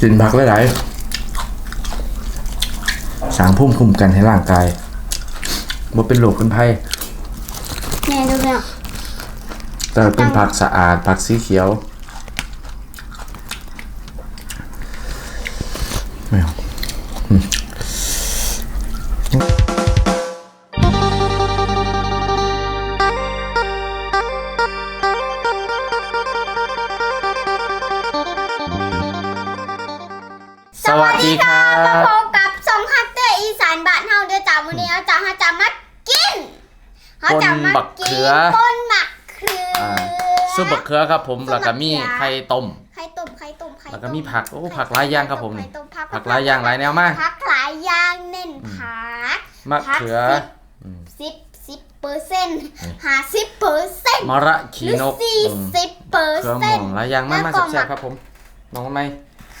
กินผักหลายๆสร้างภูมิคุ้มกันให้ร่างกายบ่เป็นโรคเป็นภัยแม่ดูเนี่ยแต่เป็นผักสะอาดผักสีเขียวไม่เอา เขือครับผมแล้วก็มีไข่ต้มไข่ต้มไข่ต้มไข่แล้วก็มีผักโอ้ผักหลายอย่างครับผมไข่ต้มผักหลายอย่างหลายแนวมากผักหลายอย่างเน้นผักมะเขือสิบสิบเปอร์เซ็นต์ห้าสิบเปอร์เซ็นต์มะระหขีรือนกสี่อืมสิบเปอร์เขือหเซ็ม่นองต์หลายอย่างมากมาแล้วก็แซ่บหมักๆครับผมน้องทำไม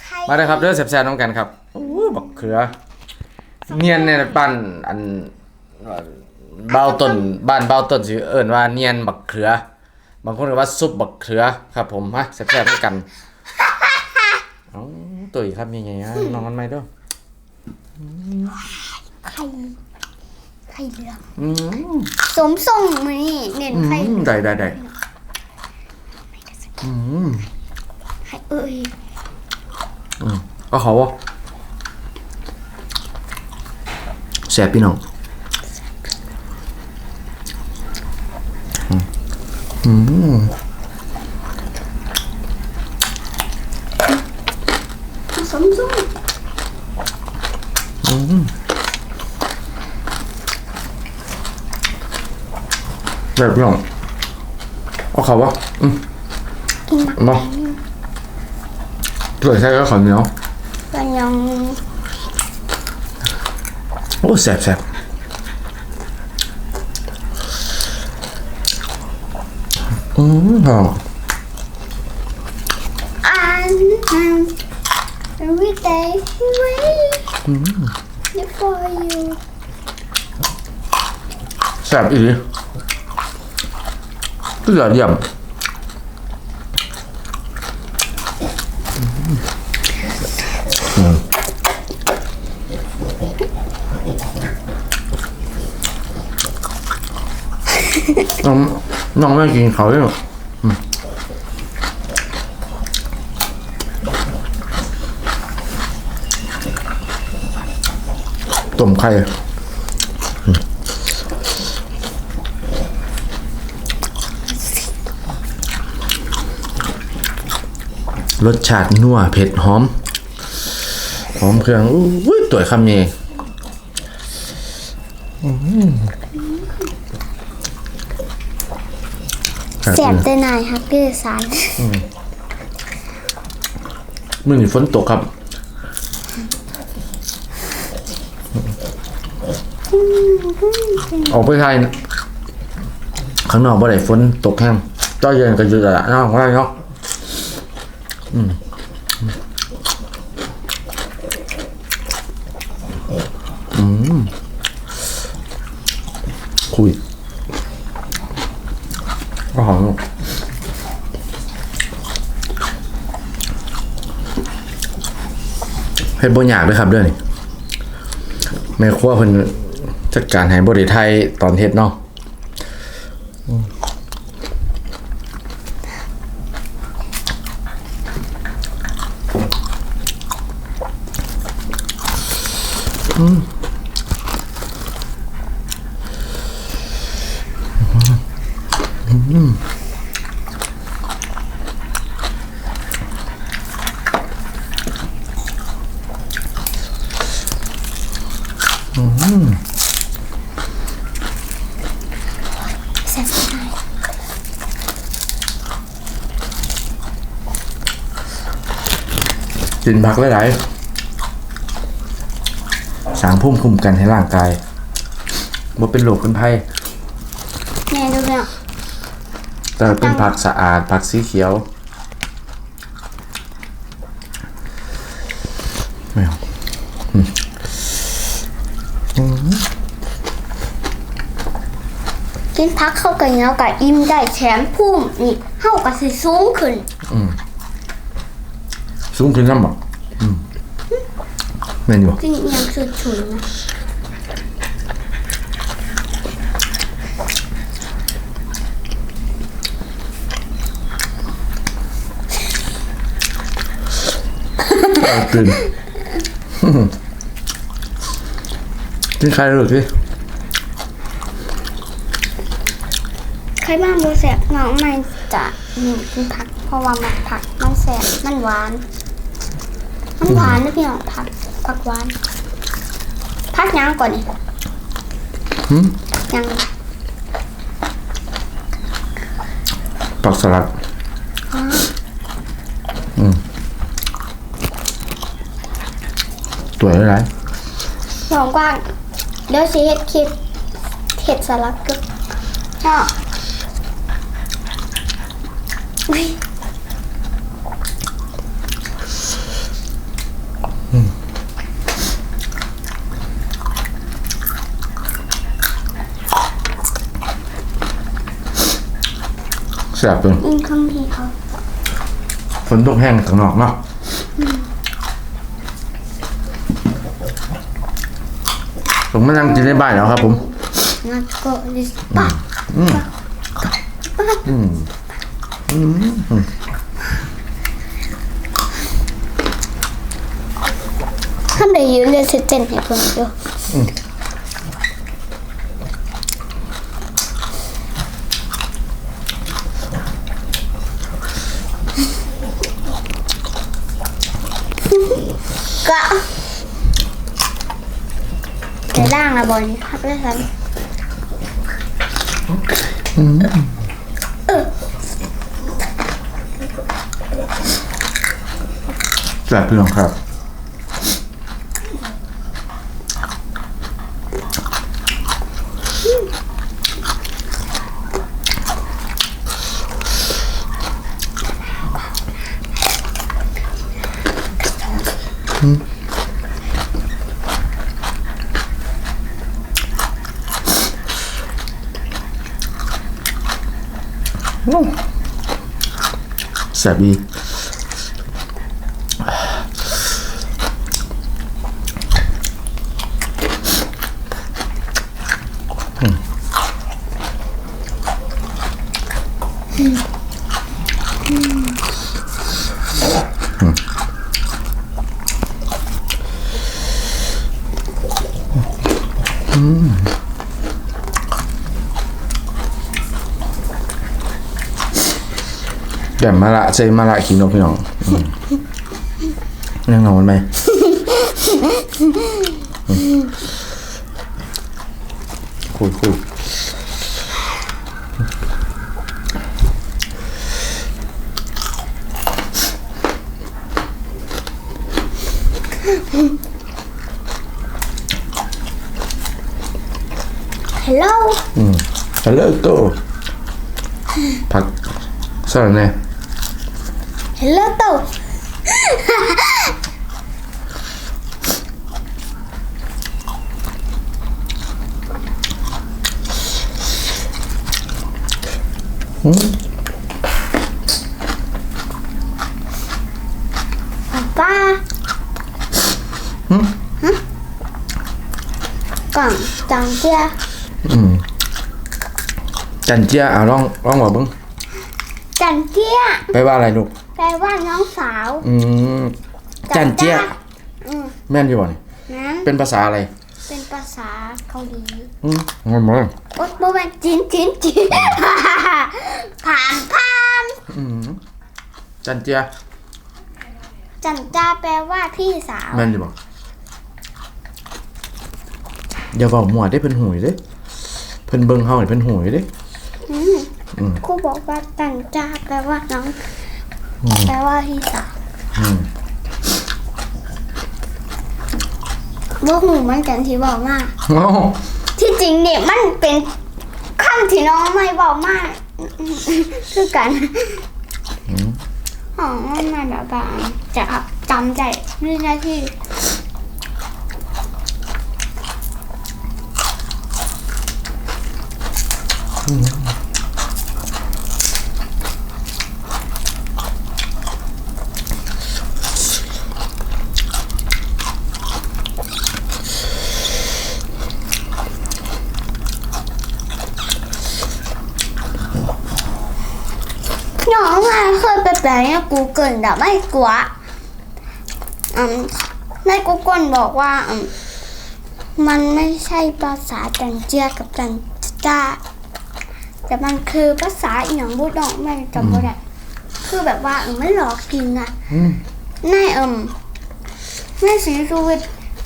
ไข่มาเลยครับเด้อแซ่บๆน้องกันครับอู้บักเขือเนียนเนี่ยบ้านอันเบาต้นบ้านเบาต้นสิเอิ้นว่าเนียนบักเขือ บางคนก็ว่าซุปบักเขือครับผมมาแซ่บๆด้วยกันเอ้าตุ๋ยครับยังไงฮะน้องกันไหมเด้อไข่ไข่เหลืองอืมสมทรงมือนี่เน้นอืไข่มได้ได้ได้อืมไข่เอ้ยเอาเขาวะแซ่บพี่น้องอืม สมทรง แบบพี่น้องเอาเขาวะอืมกินหมักมาถ้วยใส่ก็ข้าวเหนียวกันยังโอ้แซ่บแซ่บอืมหอมอันอัน every day wait for you แซ่บอีกก็ ยอดเยี่ยมน้องน้องไม่กินเขาเลยหรอต้มไข่ รสชาตินัวเผ็ดหอม หอมเครื่องอุ้ยตัวคำนี้อื้อหือครับแสบแต่นายฮักเกอร์สารมื่อนี้ฝนตกครับออกไปไทยนะข้างนอกบ่ได้ฝนตกแห้งต้อเย็นก็อยู่แต่ละนอกของเราเนาะ อืมอืมคุยก็หอมเฮ็ดบ่ยากเลยครับเด้อนี่แม่ครัวเพิ่นจัดการให้บ่ได้ไทยตอนเฮ็ดเนาะ แสบแต่นาย กินผักหลายๆ สร้างภูมิคุ้มกันให้ร่างกายบ่เป็นโรคเป็นภัยแม่ดูเนี่ยแต่เป็นผักสะอาดผักสีเขียวไม่เอากินพักเข้ากันแล้วกับอิ่มได้แถมพุ่มนี่เข้ากับสิสูงขึ้น สูงขึ้นน้ำบ่แแม่นอยู่บ่จริงยังสุดฉุนนะเอากินกินใครหรือพี่ใครบ้างบูแสบน้องไม่จะหนูกินผัก เพราะว่ามันผักมันแสบมันหวาน มันหวานนะพี่น้องผัก ผักหวานผักยังก่อนนี่หืมยังผักสลัดอ๋อตัวอะไรน้องกว้างเดี๋ยวสิเฮ็ดคลิปเห็ดสลัดกับพ่ออุ๊ยแซ่บเลยอืมคำพีเขาฝนตกแห้งข้างนอกเนาะผมมานั่งกินในบ้านแล้วครับ ผม งั้นก็ลิสปะถ้าได้ยืนเรียนเสร็จเจนให้เพิ่นอยู่ก็ ด่างละบอลพักเลยครับแซ่บพี่น้องครับแบอีกอืม มาละใส่มาละขิงนกพี่น้องอืมยังนอนไหมอืมคุยคุยฮัลโหล อืมฮัลโหลโตผักสลัดแน่ฮัลโหลโตป้าฮะกล่องจังเจียอืมจันเจีย อะลองลองบอกเบ้างจันเจียแปลว่าอะไรลูก แปลว่าน้องสาวอืมจันเจียอืมแม่นอยู่บ่นี่นั้นเป็นภาษาอะไรเป็นภาษาเกาหลีอืมงงมั้งโอ๊ยโบแมนจีนจีนจีนผ่านผ่านอืมจันเจียจันจ้าแปลว่าพี่สาวแม่นอยู่บ่อย่าเว้ามั่วได้เพิ่นหูยเด้เพิ่นเบิ่งเฮานี่เพิ่นหูยเด้อืมอืมครูบอกว่าจันจ้าแปลว่าน้อง แปลว่าพี่สาวอืมพวกหนูมันกันที่บอกมาก เอ้าที่จริงเนี่ยมันเป็นคำที่น้องไม่บอกมาก คือกันอ๋อมันมาแบบว่าจะจำใจนี่นะที่น้องมาเคยไป แปลในกูเกิลแต่ไม่กลัวอืมในกูเกิลบอกว่าอืมมันไม่ใช่ภาษาจันเจียกับจันจ้าแต่มันคือภาษาอีหยังบูดองไม่จำไม่ได้คือแบบว่าเออไม่หลอกกินอะอืมในเอิมในสีสูวิต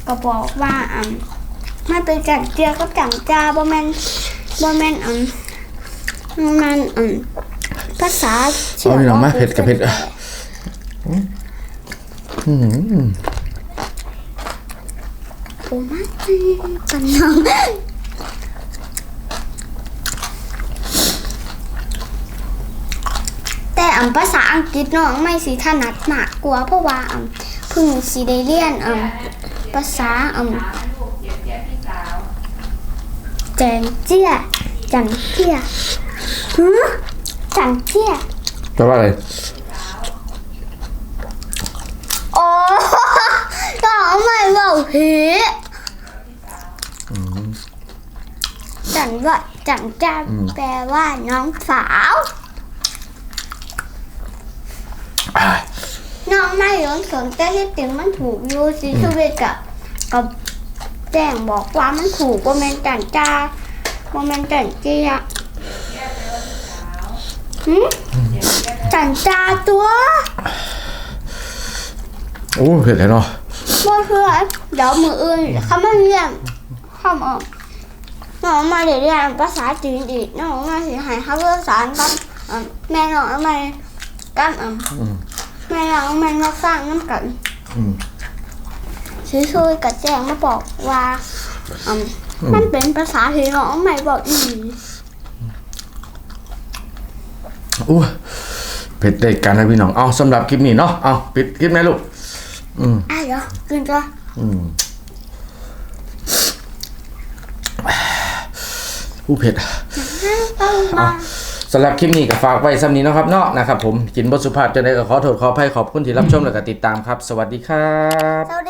ก็บอกว่าอืมมันเป็นจันเจียกับจันจ้าบ่แม่นบ่แม่นอืมบ่แม่นอืม ภาษาที่เอาพี่น้องมาเผ็ดกับเผ็ดแปลอืมโอ้มาจีกันน้องแต่อันภาษาอังกฤษน้องไม่สิถนัดมากกว่าเพราะว่าอันเพิ่งสิได้เรียนอันภาษาอันแจงเจี้ยจันเจี้ยหือ จันเจี้ยแปลว่าอะไร โอ้น้องไม่บอกผีจันว่าจันจ้าแปลว่าน้องสาวอ่าน้องไม่ย้อนสนแต่ที่จริงมันถูกอยู่สิชีวิตกับกับแจ้งบอกว่ามันถูกว่าแมนจันจ้าว่าแมนจันเจีย หืมจันจ้าตัวโอ้เผ็ดเลยเนาะบ่เพื่อเดี๋ยวมืออื่นเขาไม่เรียนคำออกน้องมาเรียนภาษาจีนอีกน้องมาสิใหายเขาภาษากันอะแม่น้องมากันอะอืมแม่น้องแม่มาสร้างน้ำกันอืมช่วยๆกับแจ้งมาบอกว่าอืมมันเป็นภาษาที่น้องไม่บอกอีก อู้เผ็ดได้กันนะพี่น้องเอาสำหรับคลิปนี้เนาะเอาปิดคลิปไหมลูกอืมอะเดี๋ยวกินก่อนอืมอู้เผ็ดเอามาสำหรับคลิปนี้ก็ฝากไว้ซ้ำนี้เนาะครับเนาะนะครับผมกินบทสุภาพจะได้ก็ขอโทษขออภัยขอบคุณที่รับชมและก็ติดตามครับ สวัสดีครับสวัสดี